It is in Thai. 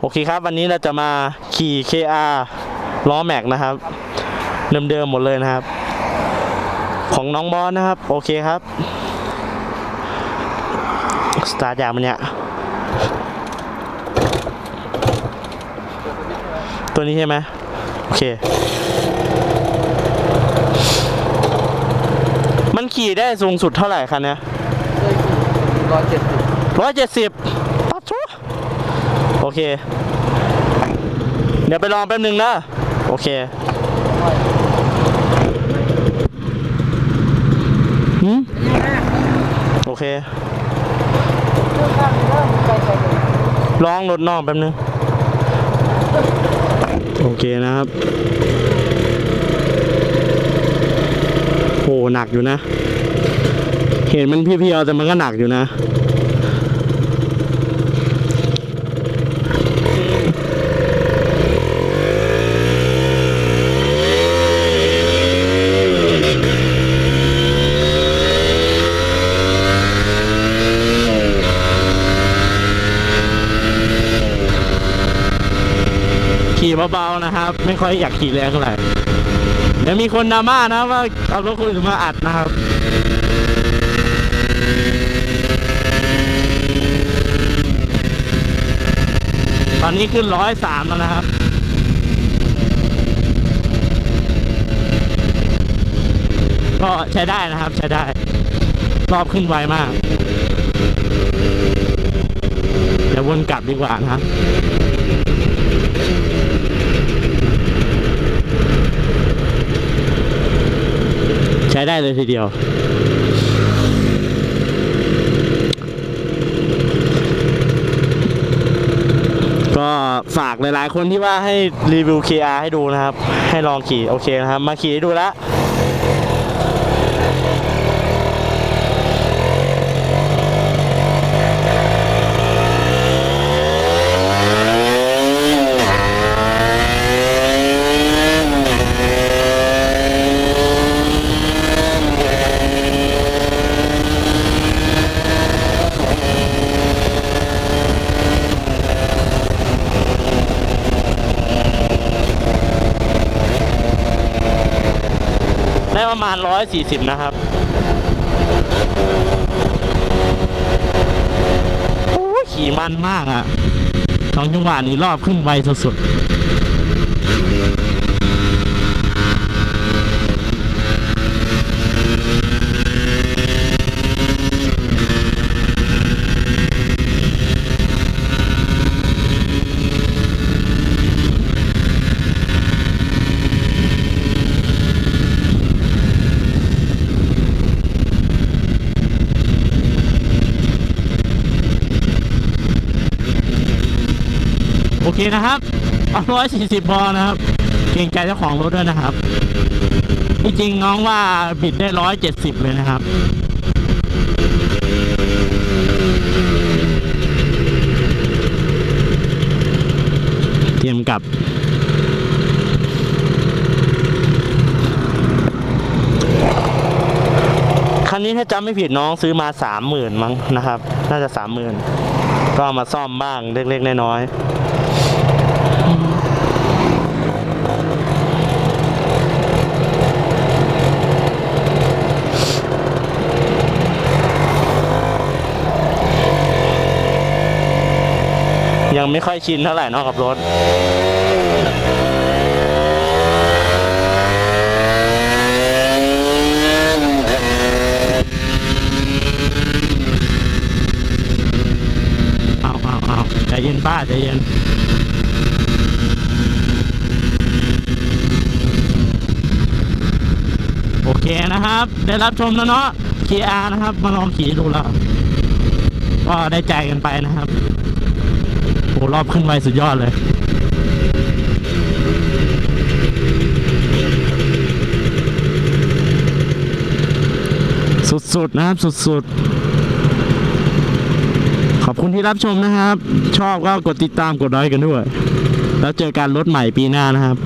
โอเคครับ วันนี้เราจะมาขี่ KR ล้อแม็กนะครับ เดิมๆหมดเลยนะครับ ของน้องบอสนะครับ โอเคครับ สตาร์ทอย่างมันเนี่ยตัวนี้ใช่ไหมโอเค มันขี่ได้สูงสุดเท่าไหร่คันเนี้ยเคยขี่ร้อยเจ็ดสิบร้อยเจ็ดสิบปัดชุ โอเค เดี๋ยวไปลองแป๊บนึงนะโอเคหืมโอเค ลองรถนอกแป๊บนึง โอเคนะครับโหหนักอยู่นะ เห็นมันเพียวๆแต่มันก็หนักอยู่นะ ขี่เบาๆนะครับ ไม่ค่อยอยากขี่แรงเท่าไหร่เดี๋ยวมีคนดราม่านะว่าเอารถคนอื่นมาอัดนะครับตอนนี้ขึ้นร้อยสามแล้วนะครับ ก็ใช้ได้นะครับใช้ได้ รอบขึ้นไวมาก เดี๋ยววนกลับดีกว่านะครับ ใช้ ได้เลยทีเดียว ก็ฝากหลายๆคนที่ว่าให้รีวิว KR ให้ดูนะครับ ให้ลองขี่โอเคนะครับ มาขี่ให้ดูแล้ว ได้ประมาณ 140 นะครับโอ้ขี่มันมากอะ่ะสองจังหวะนี้รอบขึ้นไวสุดๆ เคนะครับเอา140พอนะครับ เกรงใจเจ้าของรถด้วยนะครับที่จริงน้องว่าบิดได้170เจ็ดสิบเลยนะครับเตรียมกลับคันนี้ถ้าจำไม่ผิดน้องซื้อมาสามหมื่นมั้งนะครับ น่าจะสามหมื่นก็มาซ่อมบ้างเล็กๆน้อยๆ ยังไม่ค่อยชินเท่าไหร่นอกกับรถเอาเอาเอาใจเย็นป้าใจเย็นโอเคนะครับ ได้รับชมแล้วเนาะ KR นะครับ มาลองขี่ดูแล้วก็ได้ใจกันไปนะครับ หรอบขึ้นไวสุดยอดเลยสุดๆนะครับสุดๆ ขอบคุณที่รับชมนะครับ ชอบก็กดติดตามกดไลค์กันด้วย แล้วเจอกันรถใหม่ปีหน้านะครับ